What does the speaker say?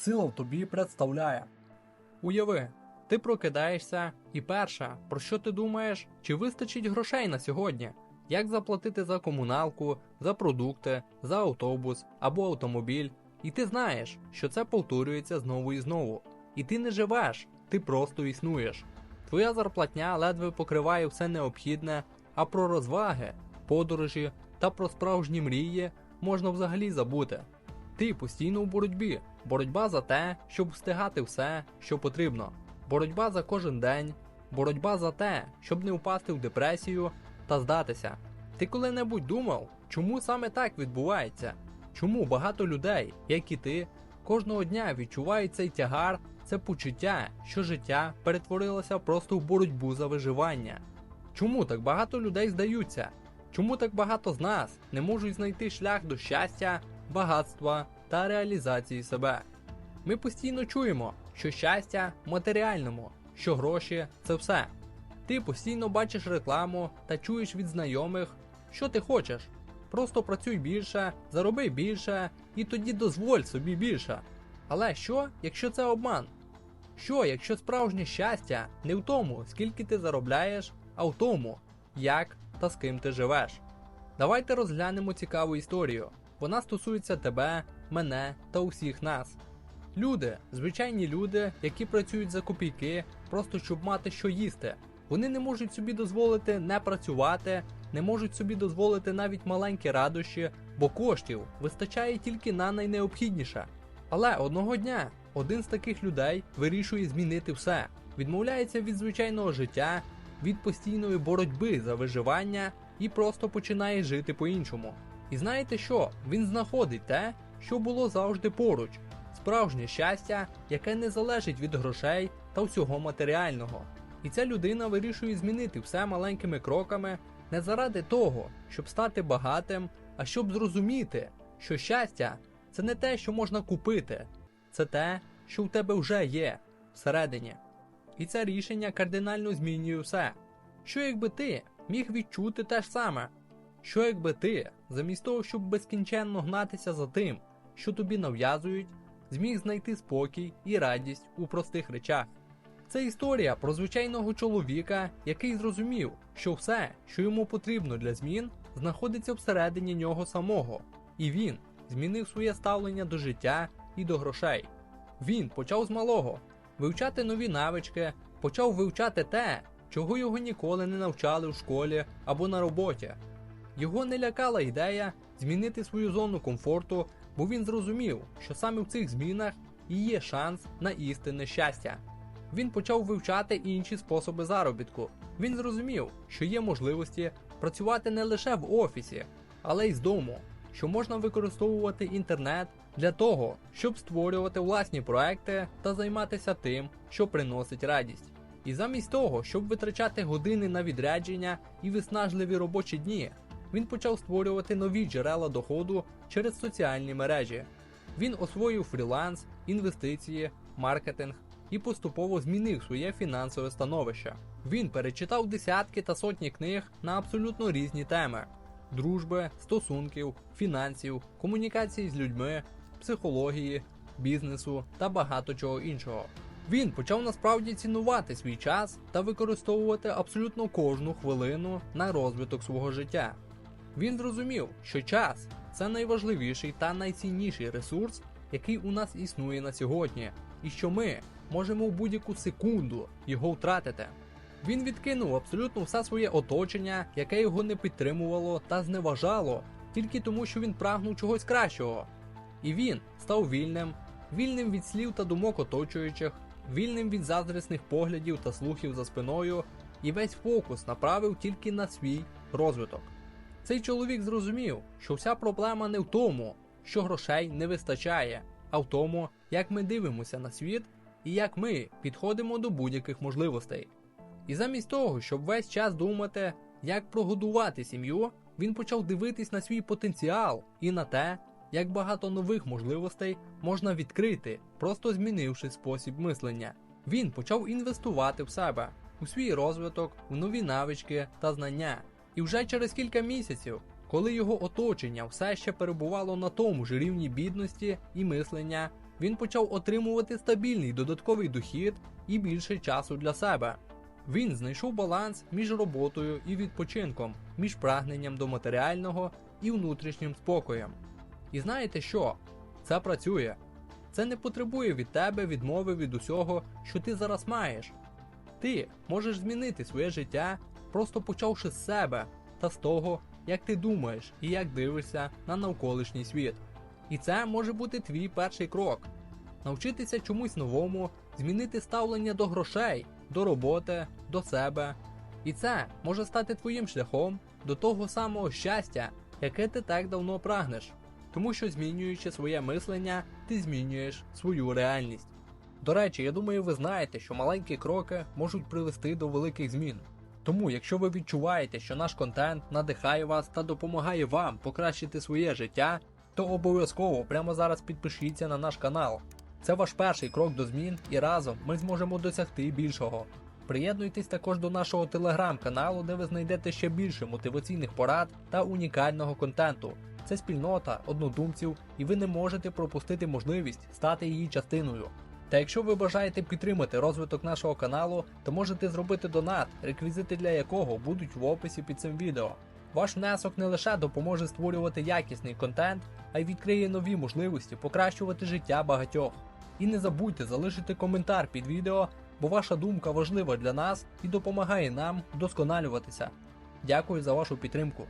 сила в тобі представляє. Уяви, ти прокидаєшся, і перше, про що ти думаєш, чи вистачить грошей на сьогодні? Як заплатити за комуналку, за продукти, за автобус або автомобіль? І ти знаєш, що це повторюється знову і знову. І ти не живеш, ти просто існуєш. Твоя зарплатня ледве покриває все необхідне, а про розваги, подорожі та про справжні мрії можна взагалі забути. Ти постійно у боротьбі, боротьба за те, щоб встигати все, що потрібно, боротьба за кожен день, боротьба за те, щоб не впасти в депресію та здатися. Ти коли-небудь думав, чому саме так відбувається? Чому багато людей, як і ти, кожного дня відчувають цей тягар, це почуття, що життя перетворилося просто в боротьбу за виживання? Чому так багато людей здаються? Чому так багато з нас не можуть знайти шлях до щастя, багатства та реалізації себе? Ми постійно чуємо, що щастя матеріальному, що гроші це все. Ти постійно бачиш рекламу та чуєш від знайомих, що ти хочеш. Просто працюй більше, зароби більше і тоді дозволь собі більше. Але що, якщо це обман? Що, якщо справжнє щастя не в тому, скільки ти заробляєш, а в тому, як та з ким ти живеш? Давайте розглянемо цікаву історію. Вона стосується тебе, мене та усіх нас. Люди, звичайні люди, які працюють за копійки, просто щоб мати що їсти. Вони не можуть собі дозволити не працювати, не можуть собі дозволити навіть маленькі радощі, бо коштів вистачає тільки на найнеобхідніше. Але одного дня один з таких людей вирішує змінити все, відмовляється від звичайного життя, від постійної боротьби за виживання і просто починає жити по-іншому. І знаєте що? Він знаходить те, що було завжди поруч справжнє щастя, яке не залежить від грошей та всього матеріального. І ця людина вирішує змінити все маленькими кроками не заради того, щоб стати багатим, а щоб зрозуміти, що щастя це не те, що можна купити, це те, що в тебе вже є всередині. І це рішення кардинально змінює все. Що якби ти міг відчути те ж саме? Що якби ти, замість того, щоб безкінченно гнатися за тим, що тобі нав'язують, зміг знайти спокій і радість у простих речах? Це історія про звичайного чоловіка, який зрозумів, що все, що йому потрібно для змін, знаходиться всередині нього самого, і він змінив своє ставлення до життя і до грошей. Він почав з малого вивчати нові навички, почав вивчати те, чого його ніколи не навчали в школі або на роботі. Його не лякала ідея змінити свою зону комфорту, бо він зрозумів, що саме в цих змінах і є шанс на істинне щастя. Він почав вивчати інші способи заробітку. Він зрозумів, що є можливості працювати не лише в офісі, але й з дому, що можна використовувати інтернет для того, щоб створювати власні проекти та займатися тим, що приносить радість. І замість того, щоб витрачати години на відрядження і виснажливі робочі дні, він почав створювати нові джерела доходу через соціальні мережі. Він освоїв фріланс, інвестиції, маркетинг і поступово змінив своє фінансове становище. Він перечитав десятки та сотні книг на абсолютно різні теми: дружби, стосунків, фінансів, комунікації з людьми, психології, бізнесу та багато чого іншого. Він почав насправді цінувати свій час та використовувати абсолютно кожну хвилину на розвиток свого життя. Він зрозумів, що час це найважливіший та найцінніший ресурс, який у нас існує на сьогодні, і що ми можемо в будь-яку секунду його втратити. Він відкинув абсолютно все своє оточення, яке його не підтримувало та зневажало, тільки тому, що він прагнув чогось кращого. І він став вільним, вільним від слів та думок оточуючих, вільним від заздрісних поглядів та слухів за спиною, і весь фокус направив тільки на свій розвиток. Цей чоловік зрозумів, що вся проблема не в тому, що грошей не вистачає, а в тому, як ми дивимося на світ і як ми підходимо до будь-яких можливостей. І замість того, щоб весь час думати, як прогодувати сім'ю, він почав дивитись на свій потенціал і на те, як багато нових можливостей можна відкрити, просто змінивши спосіб мислення. Він почав інвестувати в себе, у свій розвиток, у нові навички та знання. І вже через кілька місяців, коли його оточення все ще перебувало на тому ж рівні бідності і мислення, він почав отримувати стабільний додатковий дохід і більше часу для себе. Він знайшов баланс між роботою і відпочинком, між прагненням до матеріального і внутрішнім спокоєм. І знаєте що? Це працює. Це не потребує від тебе відмови від усього, що ти зараз маєш. Ти можеш змінити своє життя, просто почавши з себе та з того, як ти думаєш і як дивишся на навколишній світ. І це може бути твій перший крок. Навчитися чомусь новому, змінити ставлення до грошей, до роботи, до себе. І це може стати твоїм шляхом до того самого щастя, яке ти так давно прагнеш. Тому що змінюючи своє мислення, ти змінюєш свою реальність. До речі, я думаю, ви знаєте, що маленькі кроки можуть привести до великих змін. Тому, якщо ви відчуваєте, що наш контент надихає вас та допомагає вам покращити своє життя, то обов'язково прямо зараз підпишіться на наш канал. Це ваш перший крок до змін, і разом ми зможемо досягти більшого. Приєднуйтесь також до нашого телеграм-каналу, де ви знайдете ще більше мотиваційних порад та унікального контенту. Це спільнота однодумців, і ви не можете пропустити можливість стати її частиною. Та якщо ви бажаєте підтримати розвиток нашого каналу, то можете зробити донат, реквізити для якого будуть в описі під цим відео. Ваш внесок не лише допоможе створювати якісний контент, а й відкриє нові можливості покращувати життя багатьох. І не забудьте залишити коментар під відео, бо ваша думка важлива для нас і допомагає нам вдосконалюватися. Дякую за вашу підтримку.